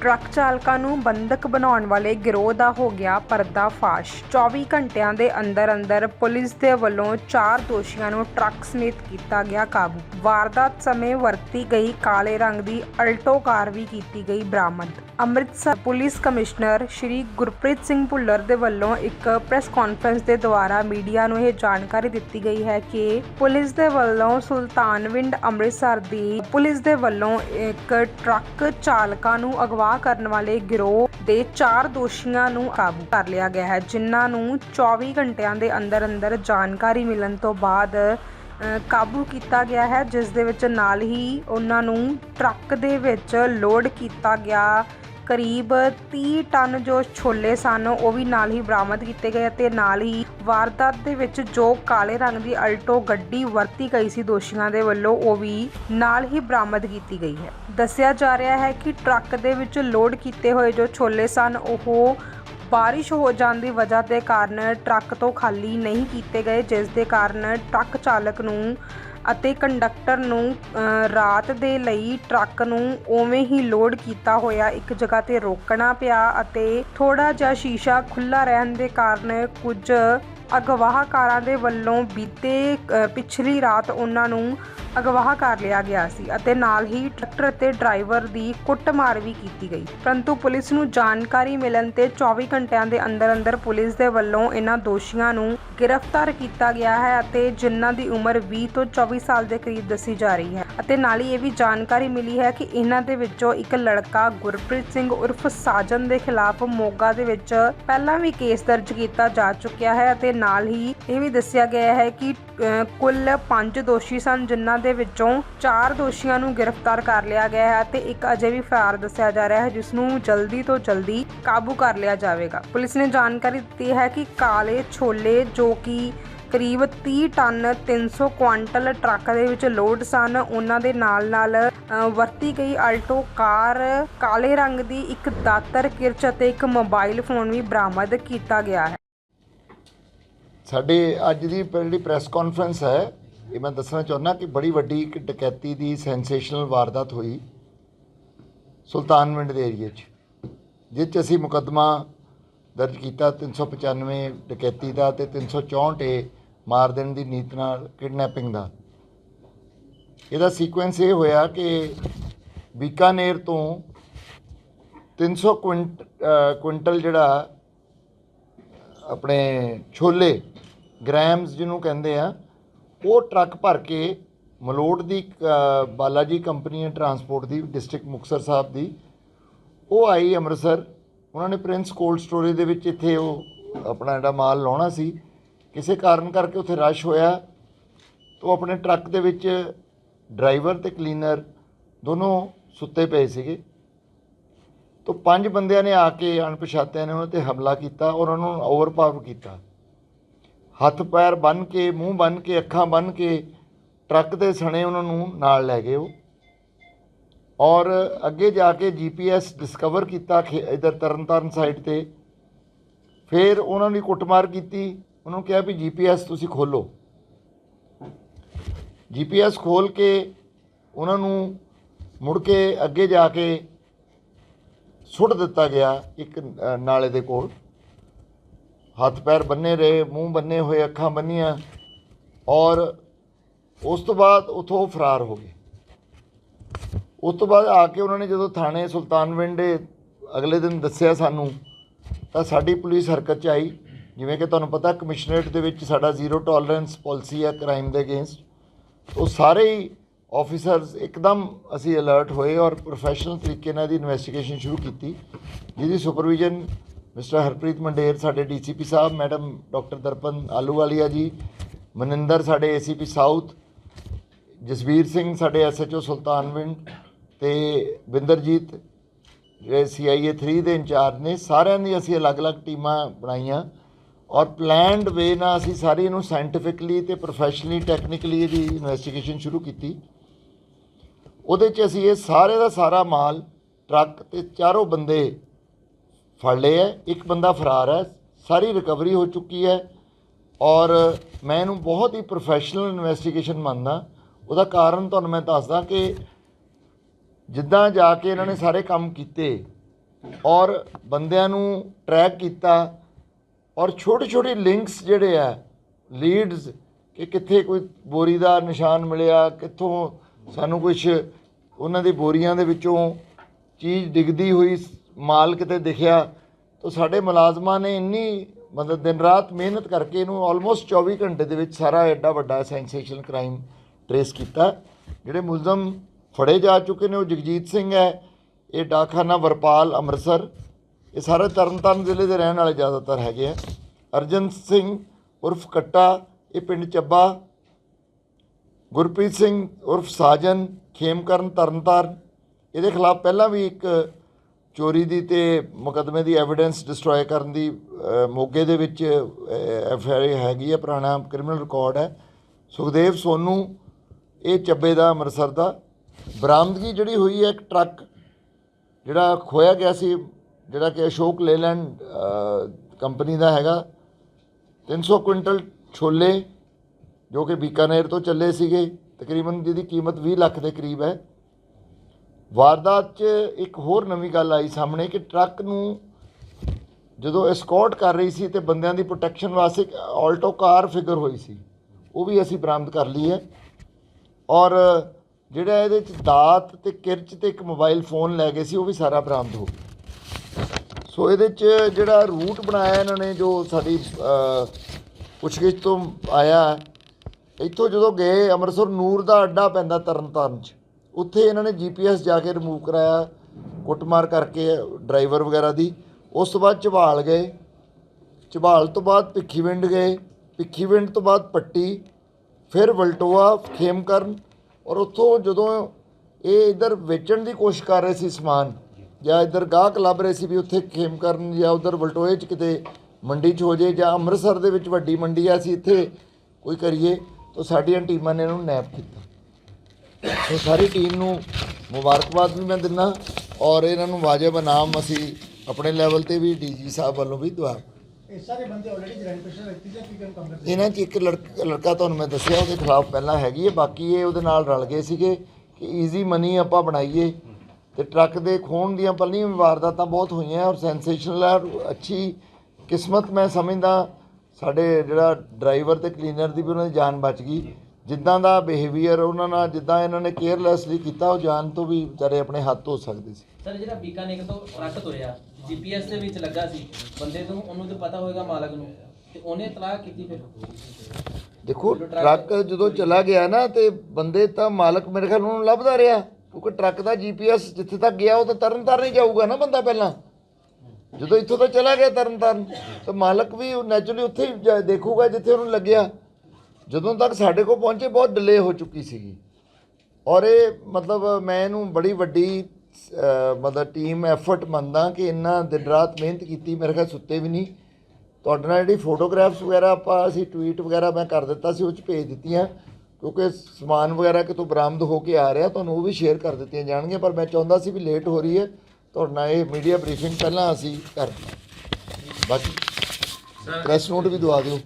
Truck ਚਾਲਕਾਂ ਨੂੰ ਬੰਦਕ ਬਣਾਉਣ ਵਾਲੇ ਗਿਰੋਹ ਦਾ ਹੋ ਗਿਆ ਪਰਦਾਫਾਸ਼। 24 ਘੰਟਿਆਂ ਦੇ ਅੰਦਰ ਅੰਦਰ ਪੁਲਿਸ ਦੇ ਵੱਲੋਂ ਚਾਰ ਦੋਸ਼ੀਆਂ ਨੂੰ ਟਰੱਕ ਸਮੇਤ ਕੀਤਾ ਗਿਆ ਕਾਬੂ। ਵਾਰਦਾਤ ਸਮੇਂ ਵਰਤੀ ਗਈ ਕਾਲੇ ਰੰਗ ਦੀ ਅਲਟੋ ਕਾਰ ਵੀ ਕੀਤੀ ਗਈ ਬਰਾਮਦ। ਅੰਮ੍ਰਿਤਸਰ ਪੁਲਿਸ ਕਮਿਸ਼ਨਰ ਸ਼੍ਰੀ ਗੁਰਪ੍ਰੀਤ ਸਿੰਘ ਭੁੱਲਰ ਦੇ ਵੱਲੋਂ ਇੱਕ ਪ੍ਰੈਸ ਕਾਨਫਰੰਸ ਦੇ ਦੁਆਰਾ ਮੀਡੀਆ ਨੂੰ ਇਹ ਜਾਣਕਾਰੀ ਦਿੱਤੀ ਗਈ ਹੈ ਕਿ ਪੁਲਿਸ ਦੇ ਵੱਲੋਂ ਸੁਲਤਾਨਵਿੰਡ ਅੰਮ੍ਰਿਤਸਰ ਦੀ ਪੁਲਿਸ ਦੇ ਵੱਲੋਂ ਇੱਕ ਟਰੱਕ ਚਾਲਕਾਂ ਨੂੰ ਅਗਵਾ ਕਰਨ ਵਾਲੇ ਗਿਰੋਹ ਦੇ ਚਾਰ ਦੋਸ਼ੀਆਂ ਨੂੰ ਕਾਬੂ ਕਰ ਲਿਆ ਗਿਆ ਹੈ, ਜਿਨ੍ਹਾਂ ਨੂੰ 24 ਘੰਟਿਆਂ ਦੇ ਅੰਦਰ ਅੰਦਰ ਜਾਣਕਾਰੀ ਮਿਲਣ ਤੋਂ ਬਾਅਦ ਕਾਬੂ ਕੀਤਾ ਗਿਆ ਹੈ, ਜਿਸ ਦੇ ਵਿੱਚ ਨਾਲ ਹੀ ਉਹਨਾਂ ਨੂੰ ਟਰੱਕ ਦੇ ਵਿੱਚ ਲੋਡ ਕੀਤਾ ਗਿਆ ਕਰੀਬ 30 ਟਨ ਜੋ ਛੋਲੇ ਸਨ, ਉਹ ਵੀ ਨਾਲ ਹੀ ਬਰਾਮਦ ਕੀਤੇ ਗਏ ਅਤੇ ਨਾਲ ਹੀ ਵਾਰਦਾਤ ਦੇ ਵਿੱਚ ਜੋ ਕਾਲੇ ਰੰਗ ਦੀ ਅਲਟੋ ਗੱਡੀ ਵਰਤੀ ਗਈ ਸੀ ਦੋਸ਼ੀਆਂ ਦੇ ਵੱਲੋਂ, ਉਹ ਵੀ ਨਾਲ ਹੀ ਬਰਾਮਦ ਕੀਤੀ ਗਈ ਹੈ। ਦੱਸਿਆ ਜਾ ਰਿਹਾ ਹੈ ਕਿ ਟਰੱਕ ਦੇ ਵਿੱਚ ਲੋਡ ਕੀਤੇ ਹੋਏ ਜੋ ਛੋਲੇ ਸਨ, ਉਹ ਬਾਰਿਸ਼ ਹੋ ਜਾਣ ਦੀ ਵਜ੍ਹਾ ਦੇ ਕਾਰਨ ਟਰੱਕ ਤੋਂ ਖਾਲੀ ਨਹੀਂ ਕੀਤੇ ਗਏ, ਜਿਸ ਦੇ ਕਾਰਨ ਟਰੱਕ ਚਾਲਕ ਨੂੰ ਅਤੇ ਕੰਡਕਟਰ ਨੂੰ ਰਾਤ ਦੇ ਲਈ ਟਰੱਕ ਨੂੰ ਉਵੇਂ ਹੀ ਲੋਡ ਕੀਤਾ ਹੋਇਆ ਇੱਕ ਜਗ੍ਹਾ ਤੇ ਰੋਕਣਾ ਪਿਆ ਅਤੇ ਥੋੜਾ ਜਿਹਾ ਸ਼ੀਸ਼ਾ ਖੁੱਲਾ ਰਹਿਣ ਦੇ ਕਾਰਨ ਕੁਝ ਅਗਵਾਹਕਾਰਾਂ ਦੇ ਵੱਲੋਂ ਬੀਤੇ ਪਿਛਲੀ ਰਾਤ ਉਹਨਾਂ ਨੂੰ ਅਗਵਾਹ ਕਰ ਲਿਆ ਗਿਆ ਸੀ ਅਤੇ ਨਾਲ ਹੀ ਟਰੈਕਟਰ ਅਤੇ ਡਰਾਈਵਰ ਦੀ ਕੁੱਟਮਾਰ ਵੀ ਕੀਤੀ ਗਈ। ਪਰੰਤੂ ਪੁਲਿਸ ਨੂੰ ਜਾਣਕਾਰੀ ਮਿਲਣ ਤੇ 24 ਘੰਟਿਆਂ ਦੇ ਅੰਦਰ ਅੰਦਰ ਪੁਲਿਸ ਦੇ ਵੱਲੋਂ ਇਹਨਾਂ ਦੋਸ਼ੀਆਂ ਨੂੰ ਗ੍ਰਿਫਤਾਰ ਕੀਤਾ ਗਿਆ ਹੈ ਅਤੇ ਜਿਨ੍ਹਾਂ ਦੀ ਉਮਰ 20 ਤੋਂ 24 ਸਾਲ ਦੇ ਕਰੀਬ ਦੱਸੀ ਜਾ ਰਹੀ ਹੈ ਅਤੇ ਨਾਲ ਹੀ ਇਹ ਵੀ ਜਾਣਕਾਰੀ ਮਿਲੀ ਹੈ ਕਿ ਇਹਨਾਂ ਦੇ ਵਿੱਚੋਂ ਇੱਕ ਲੜਕਾ ਗੁਰਪ੍ਰੀਤ ਸਿੰਘ ਉਰਫ ਸਾਜਨ ਦੇ ਖਿਲਾਫ ਮੋਗਾ ਦੇ ਵਿੱਚ ਪਹਿਲਾਂ ਵੀ ਕੇਸ ਦਰਜ ਕੀਤਾ ਜਾ ਚੁੱਕਿਆ ਹੈ ਅਤੇ ਨਾਲ ਹੀ ਇਹ ਵੀ ਦੱਸਿਆ ਗਿਆ ਹੈ ਕਿ ਕੁੱਲ 5 ਦੋਸ਼ੀ ਸਨ, ਜਿਨ੍ਹਾਂ ਦੇ ਵਿੱਚੋਂ 4 ਦੋਸ਼ੀਆਂ ਨੂੰ ਗ੍ਰਿਫਤਾਰ ਕਰ ਲਿਆ ਗਿਆ ਹੈ ਤੇ ਇੱਕ ਅਜੇ ਵੀ ਫਰਾਰ ਦੱਸਿਆ ਜਾ ਰਿਹਾ ਹੈ, ਜਿਸ ਨੂੰ ਜਲਦੀ ਤੋਂ ਜਲਦੀ ਕਾਬੂ ਕਰ ਲਿਆ ਜਾਵੇਗਾ। ਪੁਲਿਸ ਨੇ ਜਾਣਕਾਰੀ ਦਿੱਤੀ ਹੈ ਕਿ ਕਾਲੇ ਛੋਲੇ, ਜੋ ਕਿ ਕਰੀਬ 30 ਟਨ 300 ਕੁਆਂਟਲ ਟਰੱਕ ਦੇ ਵਿੱਚ ਲੋਡ ਸਨ, ਉਹਨਾਂ ਦੇ ਨਾਲ ਨਾਲ ਵਰਤੀ ਗਈ ਆਲਟੋ ਕਾਰ ਕਾਲੇ ਰੰਗ ਦੀ ਇੱਕ ਦਾਤਰ ਕਿਰਚ ਅਤੇ ਇੱਕ ਮੋਬਾਈਲ ਫੋਨ ਵੀ ਬਰਾਮਦ ਕੀਤਾ ਗਿਆ ਹੈ। ਸਾਡੇ ਅੱਜ ਦੀ ਜਿਹੜੀ ਪ੍ਰੈਸ ਕਾਨਫਰੰਸ ਹੈ, ਇਹ ਮੈਂ ਦੱਸਣਾ ਚਾਹੁੰਦਾ ਕਿ ਬੜੀ ਵੱਡੀ ਇੱਕ ਡਕੈਤੀ ਦੀ ਸੈਂਸੇਸ਼ਨਲ ਵਾਰਦਾਤ ਹੋਈ ਸੁਲਤਾਨਵਿੰਡ ਦੇ ਏਰੀਏ 'ਚ ਜਿਸ 'ਚ ਅਸੀਂ ਮੁਕੱਦਮਾ ਦਰਜ ਕੀਤਾ 395 ਡਕੈਤੀ ਦਾ ਤੇ 364 ਏ ਮਾਰ ਦੇਣ ਦੀ ਨੀਤ ਨਾਲ ਕਿਡਨੈਪਿੰਗ ਦਾ। ਇਹਦਾ ਸੀਕੁਐਂਸ ਇਹ ਹੋਇਆ ਕਿ ਬੀਕਾਨੇਰ ਤੋਂ 300 ਕੁਇੰਟ ਕੁਇੰਟਲ ਜਿਹੜਾ ਆਪਣੇ ਛੋਲੇ ਗ੍ਰੈਮਸ ਜਿਹਨੂੰ ਕਹਿੰਦੇ ਆ ਉਹ ਟਰੱਕ ਭਰ ਕੇ ਮਲੋਟ ਦੀ ਅ, ਬਾਲਾਜੀ ਕੰਪਨੀ ਹੈ ਟਰਾਂਸਪੋਰਟ ਦੀ ਡਿਸਟ੍ਰਿਕਟ ਮੁਕਤਸਰ ਸਾਹਿਬ ਦੀ ਉਹ ਆਈ ਅੰਮ੍ਰਿਤਸਰ। ਉਹਨਾਂ ਨੇ ਪ੍ਰਿੰਸ ਕੋਲਡ ਸਟੋਰੇਜ ਦੇ ਵਿੱਚ ਇੱਥੇ ਉਹ ਆਪਣਾ ਜਿਹੜਾ ਮਾਲ ਲਾਉਣਾ ਸੀ। ਕਿਸੇ ਕਾਰਨ ਕਰਕੇ ਉੱਥੇ ਰਸ਼ ਹੋਇਆ। ਤਾਂ ਉਹ ਆਪਣੇ ਟਰੱਕ ਦੇ ਵਿੱਚ ਡਰਾਈਵਰ ਤੇ ਕਲੀਨਰ ਦੋਨੋਂ ਸੁੱਤੇ ਪਏ ਸੀਗੇ। ਤਾਂ ਪੰਜ ਬੰਦਿਆਂ ਨੇ ਆ ਕੇ ਅਣਪਛਾਤਿਆਂ ਨੇ ਉਹਨਾਂ ਤੇ ਹਮਲਾ ਕੀਤਾ ਔਰ ਉਹਨਾਂ ਨੂੰ ਓਵਰਪਾਵਰ ਕੀਤਾ। ਹੱਥ ਪੈਰ ਬੰਨ ਕੇ, ਮੂੰਹ ਬੰਨ ਕੇ, ਅੱਖਾਂ ਬੰਨ ਕੇ ਟਰੱਕ ਦੇ ਸਣੇ ਉਹਨਾਂ ਨੂੰ ਨਾਲ ਲੈ ਗਏ ਉਹ। ਔਰ ਅੱਗੇ ਜਾ ਕੇ ਜੀਪੀਐਸ ਡਿਸਕਵਰ ਕੀਤਾ ਖੇ- ਇੱਧਰ ਤਰਨਤਾਰਨ ਸਾਈਡ ਤੇ। ਫਿਰ ਉਹਨਾਂ ਦੀ ਕੁੱਟਮਾਰ ਕੀਤੀ। ਉਹਨਾਂ ਨੂੰ ਕਿਹਾ ਵੀ ਜੀਪੀਐਸ ਤੁਸੀਂ ਖੋਲੋ। ਜੀਪੀਐਸ ਖੋਲ ਕੇ ਉਹਨਾਂ ਨੂੰ ਮੁੜ ਕੇ ਅੱਗੇ ਜਾ ਕੇ ਸੁੱਟ ਦਿੱਤਾ ਗਿਆ ਇੱਕ ਨਾਲੇ ਦੇ ਕੋਲ। ਹੱਥ ਪੈਰ ਬੰਨੇ ਰਹੇ, ਮੂੰਹ ਬੰਨੇ ਹੋਏ, ਅੱਖਾਂ ਬੰਨੀਆਂ ਔਰ ਉਸ ਤੋਂ ਬਾਅਦ ਉਥੋਂ ਫਰਾਰ ਹੋ ਗਏ। ਉਸ ਤੋਂ ਬਾਅਦ ਆ ਕੇ ਉਹਨਾਂ ਨੇ ਜਦੋਂ ਥਾਣੇ ਸੁਲਤਾਨਵਿੰਡ ਦੇ ਅਗਲੇ ਦਿਨ ਦੱਸਿਆ ਸਾਨੂੰ, ਤਾਂ ਸਾਡੀ ਪੁਲਿਸ ਹਰਕਤ 'ਚ ਆਈ। ਜਿਵੇਂ ਕਿ ਤੁਹਾਨੂੰ ਪਤਾ, ਕਮਿਸ਼ਨਰੇਟ ਦੇ ਵਿੱਚ ਸਾਡਾ ਜ਼ੀਰੋ ਟੋਲਰੈਂਸ ਪਾਲਿਸੀ ਹੈ ਕ੍ਰਾਈਮ ਦੇ ਅਗੇਂਸਟ। ਉਹ ਸਾਰੇ ਹੀ ਆਫੀਸਰਸ ਇੱਕਦਮ ਅਸੀਂ ਅਲਰਟ ਹੋਏ ਔਰ ਪ੍ਰੋਫੈਸ਼ਨਲ ਤਰੀਕੇ ਨਾਲ ਦੀ ਇਨਵੈਸਟੀਗੇਸ਼ਨ ਸ਼ੁਰੂ ਕੀਤੀ, ਜਿਹਦੀ ਸੁਪਰਵਿਜ਼ਨ ਮਿਸਟਰ ਹਰਪ੍ਰੀਤ ਮੰਡੇਰ ਸਾਡੇ ਡੀਸੀਪੀ ਸਾਹਿਬ, ਮੈਡਮ ਡਾਕਟਰ ਦਰਪਨ ਆਲੂਵਾਲੀਆ ਜੀ, ਮਨਿੰਦਰ ਸਾਡੇ ਏਸੀਪੀ ਸਾਊਥ, ਜਸਵੀਰ ਸਿੰਘ ਸਾਡੇ ਐਸਐਚਓ ਸੁਲਤਾਨਵਿੰਡ ਤੇ ਬਿੰਦਰਜੀਤ, ਜਿਹੜੇ ਸੀਆਈਏ 3 ਦੇ ਇੰਚਾਰਜ ਨੇ, ਸਾਰਿਆਂ ਦੀ ਅਸੀਂ ਅਲੱਗ-ਅਲੱਗ ਟੀਮਾਂ ਬਣਾਈਆਂ ਔਰ ਪਲੈਨਡ ਵੇ ਨਾਲ ਅਸੀਂ ਸਾਰੀ ਇਹਨੂੰ ਸਾਇੰਟੀਫਿਕਲੀ ਤੇ ਪ੍ਰੋਫੈਸ਼ਨਲੀ ਟੈਕਨੀਕਲੀ ਇਹਦੀ ਇਨਵੈਸਟੀਗੇਸ਼ਨ ਸ਼ੁਰੂ ਕੀਤੀ। ਉਹਦੇ 'ਚ ਅਸੀਂ ਇਹ ਸਾਰੇ ਦਾ ਸਾਰਾ ਮਾਲ, ਟਰੱਕ ਤੇ ਚਾਰੋਂ ਬੰਦੇ ਫੜ ਲਏ ਹੈ। ਇੱਕ ਬੰਦਾ ਫਰਾਰ ਹੈ, ਸਾਰੀ ਰਿਕਵਰੀ ਹੋ ਚੁੱਕੀ ਹੈ ਔਰ ਮੈਂ ਇਹਨੂੰ ਬਹੁਤ ਹੀ ਪ੍ਰੋਫੈਸ਼ਨਲ ਇਨਵੈਸਟੀਗੇਸ਼ਨ ਮੰਨਦਾ। ਉਹਦਾ ਕਾਰਨ ਤੁਹਾਨੂੰ ਮੈਂ ਦੱਸਦਾ ਕਿ ਜਿੱਦਾਂ ਜਾ ਕੇ ਇਹਨਾਂ ਨੇ ਸਾਰੇ ਕੰਮ ਕੀਤੇ ਔਰ ਬੰਦਿਆਂ ਨੂੰ ਟਰੈਕ ਕੀਤਾ ਔਰ ਛੋਟੇ ਛੋਟੇ ਲਿੰਕਸ ਜਿਹੜੇ ਆ ਲੀਡਸ ਕਿ ਕਿੱਥੇ ਕੋਈ ਬੋਰੀ ਦਾ ਨਿਸ਼ਾਨ ਮਿਲਿਆ, ਕਿੱਥੋਂ ਸਾਨੂੰ ਕੁਝ ਉਹਨਾਂ ਦੀ ਬੋਰੀਆਂ ਦੇ ਵਿੱਚੋਂ ਚੀਜ਼ ਡਿੱਗਦੀ ਹੋਈ ਮਾਲ ਕਿਤੇ ਦਿਖਿਆ, ਤਾਂ ਸਾਡੇ ਮੁਲਾਜ਼ਮਾਂ ਨੇ ਇੰਨੀ ਮਤਲਬ ਦਿਨ ਰਾਤ ਮਿਹਨਤ ਕਰਕੇ ਇਹਨੂੰ ਆਲਮੋਸਟ 24 ਘੰਟੇ ਦੇ ਵਿੱਚ ਸਾਰਾ ਐਡਾ ਵੱਡਾ ਸੈਂਸੇਸ਼ਨਲ ਕ੍ਰਾਈਮ ਟਰੇਸ ਕੀਤਾ। ਜਿਹੜੇ ਮੁਲਜ਼ਮ ਫੜੇ ਜਾ ਚੁੱਕੇ ਨੇ ਉਹ ਜਗਜੀਤ ਸਿੰਘ ਹੈ, ਇਹ ਡਾਕਖਾਨਾ ਵਰਪਾਲ ਅੰਮ੍ਰਿਤਸਰ, ਇਹ ਸਾਰੇ ਤਰਨਤਾਰਨ ਜ਼ਿਲ੍ਹੇ ਦੇ ਰਹਿਣ ਵਾਲੇ ਜ਼ਿਆਦਾਤਰ ਹੈਗੇ ਆ। ਅਰਜਨ ਸਿੰਘ ਉਰਫ ਕੱਟਾ, ਇਹ ਪਿੰਡ ਚੱਬਾ, ਗੁਰਪ੍ਰੀਤ ਸਿੰਘ ਉਰਫ ਸਾਜਨ, ਖੇਮਕਰਨ ਤਰਨਤਾਰਨ, ਇਹਦੇ ਖਿਲਾਫ ਪਹਿਲਾਂ ਵੀ ਇੱਕ ਚੋਰੀ ਦੀ ਤੇ ਮੁਕੱਦਮੇ ਦੀ ਐਵੀਡੈਂਸ ਡਿਸਟਰੋਏ ਕਰਨ ਦੀ ਮੋਗੇ ਦੇ ਵਿੱਚ ਐਫ ਆਈ ਆਰ ਹੈਗੀ ਹੈ ਪੁਰਾਣਾ ਕ੍ਰਿਮੀਨਲ ਰਿਕਾਰਡ ਹੈ। ਸੁਖਦੇਵ ਸੋਨੂ ਇਹ ਚੱਬੇ ਦਾ ਅੰਮ੍ਰਿਤਸਰ ਦਾ। ਬਰਾਮਦਗੀ ਜਿਹੜੀ ਹੋਈ ਹੈ ਇੱਕ ਟਰੱਕ ਜਿਹੜਾ ਖੋਇਆ ਗਿਆ ਸੀ ਜਿਹੜਾ ਕਿ ਅਸ਼ੋਕ ਲੇਲੈਂਡ ਅ, ਕੰਪਨੀ ਦਾ ਹੈਗਾ। 300 ਕੁਇੰਟਲ ਛੋਲੇ ਜੋ ਕਿ ਬੀਕਾਨੇਰ ਤੋਂ ਚੱਲੇ ਸੀਗੇ। ਤਕਰੀਬਨ ਜਿਹਦੀ ਕੀਮਤ 20 ਲੱਖ ਦੇ ਕਰੀਬ ਹੈ। ਵਾਰਦਾਤ 'ਚ ਇੱਕ ਹੋਰ ਨਵੀਂ ਗੱਲ ਆਈ ਸਾਹਮਣੇ ਕਿ ਟਰੱਕ ਨੂੰ ਜਦੋਂ ਐਸਕੌਰਟ ਕਰ ਰਹੀ ਸੀ ਤੇ ਬੰਦਿਆਂ ਦੀ ਪ੍ਰੋਟੈਕਸ਼ਨ ਵਾਸਤੇ ਇੱਕ ਆਲਟੋ ਕਾਰ ਫਿਗਰ ਹੋਈ ਸੀ, ਉਹ ਵੀ ਅਸੀਂ ਬਰਾਮਦ ਕਰ ਲਈ ਹੈ। ਔਰ ਜਿਹੜਾ ਇਹਦੇ 'ਚ ਦਾਤ ਤੇ ਕਿਰਚ ਤੇ ਇੱਕ ਮੋਬਾਈਲ ਫੋਨ ਲੈ ਗਏ ਸੀ, ਉਹ ਵੀ ਸਾਰਾ ਬਰਾਮਦ ਹੋ ਗਿਆ। ਸੋ ਇਹਦੇ 'ਚ ਜਿਹੜਾ ਰੂਟ ਬਣਾਇਆ ਇਹਨਾਂ ਨੇ, ਜੋ ਸਾਡੀ ਪੁੱਛਗਿੱਛ ਤੋਂ ਆਇਆ, ਇੱਥੋਂ ਜਦੋਂ ਗਏ, ਅੰਮ੍ਰਿਤਸਰ ਨੂਰ ਦਾ ਅੱਡਾ ਪੈਂਦਾ ਤਰਨਤਾਰਨ 'ਚ। ਉੱਥੇ ਇਹਨਾਂ ਨੇ ਜੀਪੀਐਸ ਜਾ ਕੇ ਰਿਮੂਵ ਕਰਾਇਆ, ਕੁੱਟਮਾਰ ਕਰਕੇ ਡਰਾਈਵਰ ਵਗੈਰਾ ਦੀ। ਉਸ ਤੋਂ ਬਾਅਦ ਝਬਾਲ ਗਏ। ਝਬਾਲ ਤੋਂ ਬਾਅਦ ਭਿੱਖੀਵਿੰਡ ਗਏ। ਭਿੱਖੀਵਿੰਡ ਤੋਂ ਬਾਅਦ ਪੱਟੀ, ਫਿਰ ਵਲਟੋਆ, ਖੇਮਕਰਨ ਔਰ ਉੱਥੋਂ ਜਦੋਂ ਇਹ ਇਧਰ ਵੇਚਣ ਦੀ ਕੋਸ਼ਿਸ਼ ਕਰ ਰਹੇ ਸੀ ਸਮਾਨ ਜਾਂ ਇਧਰ ਗਾਹਕ ਲੱਭ ਰਹੇ ਸੀ ਵੀ ਉੱਥੇ ਖੇਮਕਰਨ ਜਾਂ ਉਧਰ ਵਲਟੋਏ 'ਚ ਕਿਤੇ ਮੰਡੀ 'ਚ ਹੋ ਜੇ ਜਾਂ ਅੰਮ੍ਰਿਤਸਰ ਦੇ ਵਿੱਚ ਵੱਡੀ ਮੰਡੀ ਆ, ਅਸੀਂ ਇੱਥੇ ਕੋਈ ਕਰੀਏ, ਤਾਂ ਸਾਡੀਆਂ ਟੀਮਾਂ ਨੇ ਇਹਨੂੰ ਨੈਪ ਕੀਤਾ। ਸੋ ਸਾਰੀ ਟੀਮ ਨੂੰ ਮੁਬਾਰਕਬਾਦ ਵੀ ਮੈਂ ਦਿੰਦਾ ਔਰ ਇਹਨਾਂ ਨੂੰ ਵਾਜਬ ਇਨਾਮ ਅਸੀਂ ਆਪਣੇ ਲੈਵਲ ਤੇ ਵੀ ਡੀਜੀ ਸਾਹਿਬ ਵੱਲੋਂ ਵੀ ਦਵਾ ਇਹ ਸਾਰੇ ਬੰਦੇ ਆਲਰੇਡੀ ਜੁਆਇੰਟ ਪੇਸ਼ੈਂਟ ਵਿਅਕਤੀ ਜਾਂ ਕੀ ਕੰਮ ਕਰਦੇ ਇਹਨਾਂ 'ਚ ਇੱਕ ਲੜਕ- ਲੜਕਾ ਤੁਹਾਨੂੰ ਮੈਂ ਦੱਸਿਆ ਉਹਦੇ ਖਿਲਾਫ ਪਹਿਲਾਂ ਹੈਗੀ ਹੈ ਬਾਕੀ ਇਹ ਉਹਦੇ ਨਾਲ ਰਲ ਗਏ ਸੀਗੇ ਕਿ ਈਜ਼ੀ ਮਨੀ ਆਪਾਂ ਬਣਾਈਏ ਤੇ ਟਰੱਕ ਦੇ ਖੋਣ ਦੀਆਂ ਪੱਲੀਆਂ ਵਾਰਦਾਤਾਂ ਬਹੁਤ ਹੋਈਆਂ ਔਰ ਸੈਂਸੇਸ਼ਨਲ ਹੈ ਔਰ ਅੱਛੀ ਕਿਸਮਤ ਮੈਂ ਸਮਝਦਾ ਸਾਡੇ ਜਿਹੜਾ ਡਰਾਈਵਰ ਤੇ ਕਲੀਨਰ ਦੀ ਵੀ ਉਹਨਾਂ ਦੀ ਜਾਨ ਬਚ ਗਈ। ਜਿੱਦਾਂ ਦਾ ਬਿਹੇਵੀਅਰ ਉਹਨਾਂ ਨਾਲ ਜਿੱਦਾਂ ਇਹਨਾਂ ਨੇ ਕੇਅਰਲੈਸਲੀ ਕੀਤਾ ਉਹ ਜਾਨ ਤੋਂ ਵੀ ਵਿਚਾਰੇ ਆਪਣੇ ਹੱਥ ਧੋ ਸਕਦੇ ਸੀ। ਸਰ ਜਿਹੜਾ ਬੀਕਾਨੇਰ ਤੋਂ ਟਰੱਕ ਤੁਰਿਆ ਜੀਪੀਐਸ ਦੇ ਵਿੱਚ ਲੱਗਾ ਸੀ ਬੰਦੇ ਨੂੰ ਉਹਨੂੰ ਤਾਂ ਪਤਾ ਹੋਏਗਾ ਮਾਲਕ ਨੂੰ ਤੇ ਉਹਨੇ ਤਲਾਕ ਕੀਤੀ ਫਿਰ? ਦੇਖੋ ਟਰੱਕ ਜਦੋਂ ਚਲਾ ਗਿਆ ਨਾ ਤੇ ਬੰਦੇ ਤਾਂ ਮਾਲਕ ਮੇਰੇ ਖਿਆਲ ਨੂੰ ਲੱਭਦਾ ਰਿਹਾ ਕਿਉਂਕਿ ਟਰੱਕ ਦਾ ਜੀਪੀਐਸ ਜਿੱਥੇ ਤੱਕ ਗਿਆ ਉਹ ਤਾਂ ਤਰਨ ਤਾਰਨ ਹੀ ਜਾਊਗਾ ਨਾ ਬੰਦਾ ਪਹਿਲਾਂ। ਜਦੋਂ ਇੱਥੋਂ ਤੋਂ ਚਲਾ ਗਿਆ ਤਰਨ ਤਾਰਨ ਤਾਂ ਮਾਲਕ ਵੀ ਨੈਚੁਰਲੀ ਉੱਥੇ ਹੀ ਦੇਖੂਗਾ ਜਿੱਥੇ ਉਹਨੂੰ ਲੱਗਿਆ। ਜਦੋਂ ਤੱਕ ਸਾਡੇ ਕੋਲ ਪਹੁੰਚੇ ਬਹੁਤ ਡਿਲੇ ਹੋ ਚੁੱਕੀ ਸੀਗੀ। ਔਰ ਇਹ ਮਤਲਬ ਮੈਂ ਇਹਨੂੰ ਬੜੀ ਵੱਡੀ ਮਤਲਬ ਟੀਮ ਐਫਰਟ ਮੰਨਦਾ ਕਿ ਇੰਨਾ ਦਿਨ ਰਾਤ ਮਿਹਨਤ ਕੀਤੀ ਮੇਰੇ ਖਿਆਲ ਸੁੱਤੇ ਵੀ ਨਹੀਂ। ਤੁਹਾਡੇ ਨਾਲ ਜਿਹੜੀ ਫੋਟੋਗ੍ਰਾਫਸ ਵਗੈਰਾ ਆਪਾਂ ਅਸੀਂ ਟਵੀਟ ਵਗੈਰਾ ਮੈਂ ਕਰ ਦਿੱਤਾ ਸੀ ਉਹ ਚ ਭੇਜ ਦਿੱਤੀਆਂ। ਕਿਉਂਕਿ ਸਮਾਨ ਵਗੈਰਾ ਕਿਤੋਂ ਬਰਾਮਦ ਹੋ ਕੇ ਆ ਰਿਹਾ ਤੁਹਾਨੂੰ ਉਹ ਵੀ ਸ਼ੇਅਰ ਕਰ ਦਿੱਤੀਆਂ ਜਾਣਗੀਆਂ। ਪਰ ਮੈਂ ਚਾਹੁੰਦਾ ਸੀ ਵੀ ਲੇਟ ਹੋ ਰਹੀ ਹੈ ਤੁਹਾਡੇ ਨਾਲ ਇਹ ਮੀਡੀਆ ਬਰੀਫਿੰਗ ਪਹਿਲਾਂ ਅਸੀਂ ਕਰ ਬਾਕੀ ਪ੍ਰੈਸ ਨੋਟ ਵੀ ਦਵਾ ਦਿਓ।